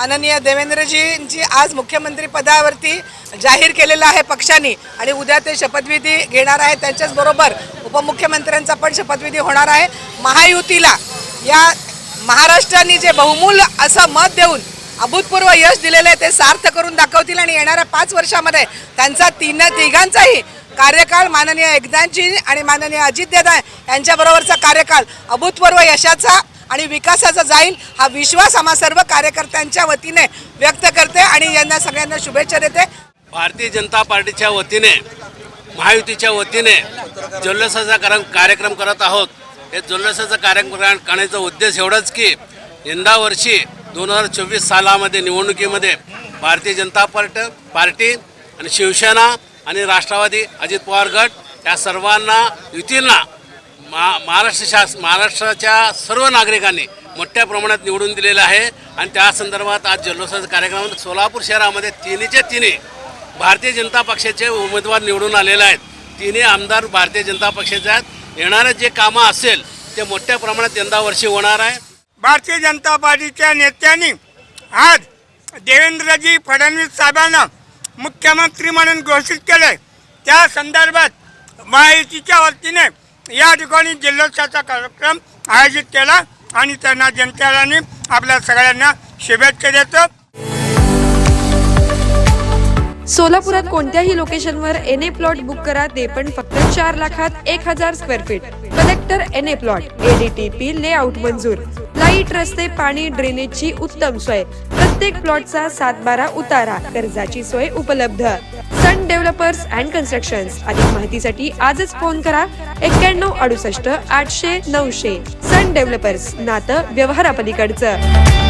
माननीय देवेंद्रजींची आज मुख्यमंत्री पदावरती जाहीर केलेलं आहे पक्षाने आणि उद्या ते शपथविधी घेणार आहे त्यांच्याचबरोबर उपमुख्यमंत्र्यांचा पण शपथविधी होणार आहे. महायुतीला या महाराष्ट्राने जे बहुमूल्य असं मत देऊन अभूतपूर्व यश दिलेलं आहे ते सार्थ करून दाखवतील आणि येणाऱ्या पाच वर्षामध्ये त्यांचा तीन तिघांचाही कार्यकाळ माननीय एकदांची आणि माननीय अजितदादा यांच्याबरोबरचा कार्यकाळ अभूतपूर्व यशाचा आणि विकासाचा जाईल हा विश्वास आम्हा सर्व कार्यकर्त्यांच्या वतीने व्यक्त करते आणि यांना सगळ्यांना शुभेच्छा देते. भारतीय जनता पार्टीच्या वतीने महायुतीच्या वतीने जल्लोषाचा कारण कार्यक्रम करत आहोत. हे जल्लोषाचा कार्यक्रम करण्याचा उद्देश एवढाच की यंदा वर्षी दोन हजार चोवीस सालामध्ये निवडणुकीमध्ये भारतीय जनता पार्टी पार्टी आणि शिवसेना आणि राष्ट्रवादी अजित पवार गट या सर्वांना युतींना मा महाराष्ट्र शास महाराष्ट्राच्या सर्व नागरिकांनी मोठ्या प्रमाणात निवडून दिलेलं आहे. आणि त्या संदर्भात आज जल्लोषाचा कार्यक्रम सोलापूर शहरामध्ये तिन्हीच्या तिन्ही भारतीय जनता पक्षाचे उमेदवार निवडून आलेले आहेत. तिन्ही आमदार भारतीय जनता पक्षाचे आहेत. येणारे जे कामं असेल ते मोठ्या प्रमाणात यंदा वर्षी होणार आहे. भारतीय जनता पार्टीच्या नेत्यांनी आज देवेंद्रजी फडणवीस साहेबांना मुख्यमंत्री म्हणून घोषित केले त्या संदर्भात महायुतीच्या वतीने या ठिकाणी जिल्होत्सवाचा कार्यक्रम आयोजित केला आणि त्यांना जनतेला आपल्या सगळ्यांना शुभेच्छा देतो. सोलापुरात कोणत्याही लोकेशनवर एन ए प्लॉट बुक करा ते पण फक्त चार लाखात एक हजार square feet. Collector N A plot ADTP layout मंजूर. लाइट रस्ते पाणी ड्रेनेजची उत्तम सोय. प्रत्येक प्लॉटचा सात बारा उतारा कर्जाची सोय उपलब्ध. सन डेव्हलपर्स अँड कन्स्ट्रक्शन्स अधिक माहितीसाठी आजच फोन करा एक्क्याण्णव अडुसष्ट आठशे नऊशे. सन डेव्हलपर्स नातं व्यवहारापलीकडचं.